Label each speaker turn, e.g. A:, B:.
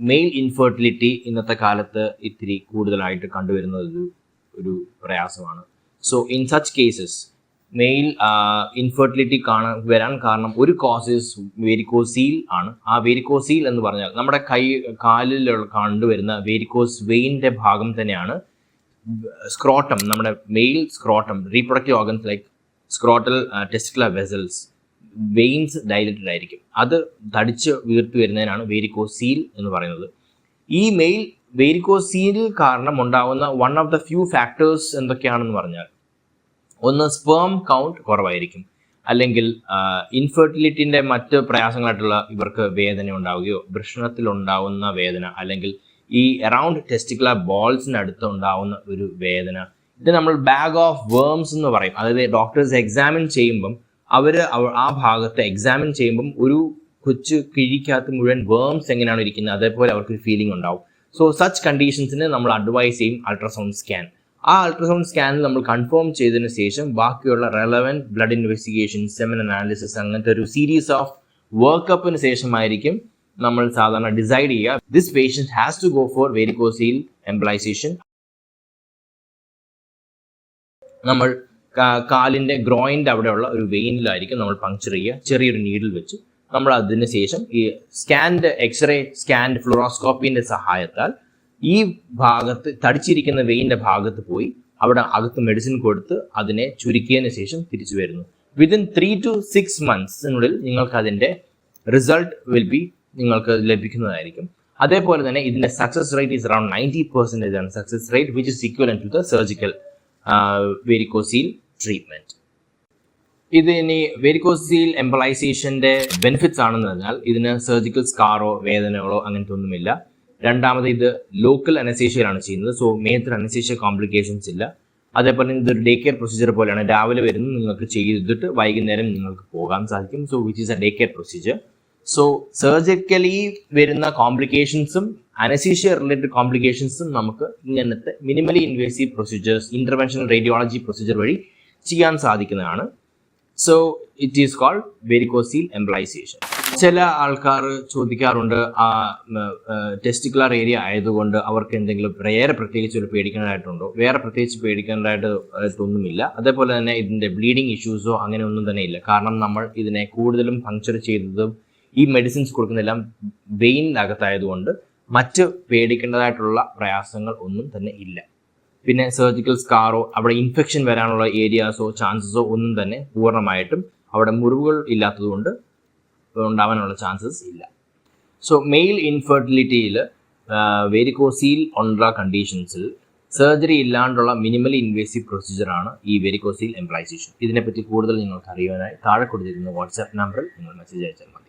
A: Mail infertility ഇന്നത്തെ കാലത്ത് ഇത്തിരി കൂടുതലായിട്ട് കണ്ടുവരുന്ന ഒരു ഒരു പ്രയാസമാണ്. So in such cases male infertility കാണാൻ വരാൻ കാരണം ഒരു കോസസ് വേരിക്കോസീൽ ആണ്. ആ വേരിക്കോസീൽ എന്ന് പറഞ്ഞാൽ നമ്മുടെ കൈ കാലിൽ കണ്ടുവരുന്ന വേരിക്കോസ് വെയിന്റെ ഭാഗം തന്നെയാണ്. സ്ക്രോട്ടം നമ്മുടെ male scrotum reproductive organs like scrotal testicular vessels veins dilated ആയിരിക്കും. അത് തടിച്ച് വീർത്തു വരുന്നതിനാണ് വേരിക്കോസീൽ എന്ന് പറയുന്നത്. ഈ മെയിൽ വേരിക്കോസീൽ കാരണം ഉണ്ടാകുന്ന one of the few factors എന്തൊക്കെയാണെന്ന് പറഞ്ഞാൽ ഒന്ന് സ്പേം കൗണ്ട് കുറവായിരിക്കും. അല്ലെങ്കിൽ ഇൻഫെർട്ടിലിറ്റിന്റെ മറ്റ് പ്രയാസങ്ങളായിട്ടുള്ള ഇവർക്ക് വേദന ഉണ്ടാവുകയോ വൃഷണത്തിൽ ഉണ്ടാവുന്ന വേദന അല്ലെങ്കിൽ ഈ അറൗണ്ട് ടെസ്റ്റിക്കുലർ ബോൾസിന് അടുത്ത് ഉണ്ടാവുന്ന ഒരു വേദന. ഇത് നമ്മൾ ബാഗ് ഓഫ് വേംസ് എന്ന് പറയും. അതായത് ഡോക്ടേഴ്സ് എക്സാമിൻ ചെയ്യുമ്പം അവർ ആ ഭാഗത്തെ എക്സാമിൻ ചെയ്യുമ്പം ഒരു കൊച്ചു കിഴിക്കാത്ത മുഴുവൻ വേംസ് എങ്ങനെയാണ് ഇരിക്കുന്നത്? അതേപോലെ അവർക്ക് ഫീലിംഗ് ഉണ്ടാവും. സോ സച്ച് കണ്ടീഷൻസിന് നമ്മൾ അഡ്വൈസ് ചെയ്യും അൾട്രാസൗണ്ട് സ്കാൻ ആ അൾട്രാസൗണ്ട് സ്കാനിൽ നമ്മൾ കൺഫേം ചെയ്തതിന് ശേഷം ബാക്കിയുള്ള relevant blood investigation semen analysis അങ്ങനത്തെ ഒരു സീരീസ് ഓഫ് വർക്കപ്പിന് ശേഷമായിരിക്കും നമ്മൾ സാധാരണ ഡിസൈഡ് ചെയ്യുക. This patient has to go for varicocele embolization നമ്മൾ കാലിന്റെ ഗ്രോയിന്റെ അവിടെയുള്ള ഒരു വെയിനിലായിരിക്കും നമ്മൾ പങ്ക്ചർ ചെയ്യുക. ചെറിയൊരു നീഡിൽ വെച്ച്. നമ്മൾ അതിന് ശേഷം ഈ സ്കാൻഡ് എക്സ്റേ സ്കാൻഡ് ഫ്ലോറോസ്കോപ്പിന്റെ സഹായത്താൽ ഈ ഭാഗത്ത് തടിച്ചിരിക്കുന്ന വെയിന്റെ ഭാഗത്ത് പോയി അവിടെ അകത്ത് മെഡിസിൻ കൊടുത്ത് അതിനെ ചുരുക്കിയതിന് ശേഷം തിരിച്ചു വരുന്നു. വിതിൻ ത്രീ ടു സിക്സ് മന്ത്സിനുള്ളിൽ നിങ്ങൾക്ക് അതിന്റെ റിസൾട്ട് വിൽ ബി നിങ്ങൾക്ക് ലഭിക്കുന്നതായിരിക്കും. അതേപോലെ തന്നെ ഇതിന്റെ success rate is around ninety percentage ആണ്. Success rate which is equal to the surgical varicocele treatment ഇത് ഇനി വെരിക്കോസീൽ എംബലൈസേഷന്റെ ബെനിഫിറ്റ്സ് ആണെന്ന് പറഞ്ഞാൽ ഇതിന് സർജിക്കൽ സ്കാറോ വേദനകളോ അങ്ങനത്തെ ഒന്നുമില്ല. രണ്ടാമത് ഇത് ലോക്കൽ അനസേഷ്യയിലാണ് ചെയ്യുന്നത്. സോ മേജർ അനസേഷ്യ കോംപ്ലിക്കേഷൻസ് ഇല്ല. അതേപോലെ ഇത് ഡേ കെയർ പ്രൊസീജിയർ പോലെയാണ്. രാവിലെ വരുന്നത് നിങ്ങൾക്ക് ചെയ്തിട്ട് വൈകുന്നേരം നിങ്ങൾക്ക് പോകാൻ സാധിക്കും. So which is a day care procedure so surgically വരുന്ന കോംപ്ലിക്കേഷൻസും അനസീഷ്യ റിലേറ്റഡ് കോംപ്ലിക്കേഷൻസും നമുക്ക് ഇങ്ങനത്തെ minimally invasive procedures intervention radiology procedure വഴി ചെയ്യാൻ സാധിക്കുന്നതാണ്. So it is called varicocele embolization ചില ആൾക്കാർ ചോദിക്കാറുണ്ട് ആ ടെസ്റ്റിക്കുലർ ഏരിയ ആയതുകൊണ്ട് അവർക്ക് എന്തെങ്കിലും വേറെ പ്രത്യേകിച്ച് ഒരു പേടിക്കേണ്ടതായിട്ടുണ്ടോ? വേറെ പ്രത്യേകിച്ച് പേടിക്കേണ്ടതായിട്ട് ഒന്നുമില്ല അതേപോലെ തന്നെ ഇതിന്റെ ബ്ലീഡിങ് ഇഷ്യൂസോ അങ്ങനെ ഒന്നും തന്നെ ഇല്ല. കാരണം നമ്മൾ ഇതിനെ കൂടുതലും പങ്ക്ചർ ചെയ്തതും ഈ മെഡിസിൻസ് കൊടുക്കുന്നതെല്ലാം വെയിനകത്തായതുകൊണ്ട് മറ്റ് പേടിക്കേണ്ടതായിട്ടുള്ള പ്രയാസങ്ങൾ ഒന്നും തന്നെ ഇല്ല. പിന്നെ സർജിക്കൽ സ്കാറോ അവിടെ ഇൻഫെക്ഷൻ വരാനുള്ള ഏരിയാസോ ചാൻസസോ ഒന്നും തന്നെ പൂർണമായിട്ടും അവിടെ മുറിവുകൾ ഇല്ലാത്തതുകൊണ്ട് ഉണ്ടാവാനുള്ള ചാൻസസ് ഇല്ല. സോ മെയിൽ ഇൻഫെർട്ടിലിറ്റിയിൽ വെരിക്കോസീൽ ഉള്ള കണ്ടീഷൻസിൽ സർജറി ഇല്ലാണ്ടുള്ള മിനിമലി ഇൻവേസീവ് പ്രൊസീജിയറാണ് ഈ വെരിക്കോസീൽ എംപ്ലൈസേഷൻ ഇതിനെപ്പറ്റി കൂടുതൽ നിങ്ങൾക്ക് അറിയാനായി താഴെ കൊടുത്തിരുന്ന വാട്സാപ്പ് നമ്പറിൽ നിങ്ങൾ മെസ്സേജ് അയച്ചാൽ മതി.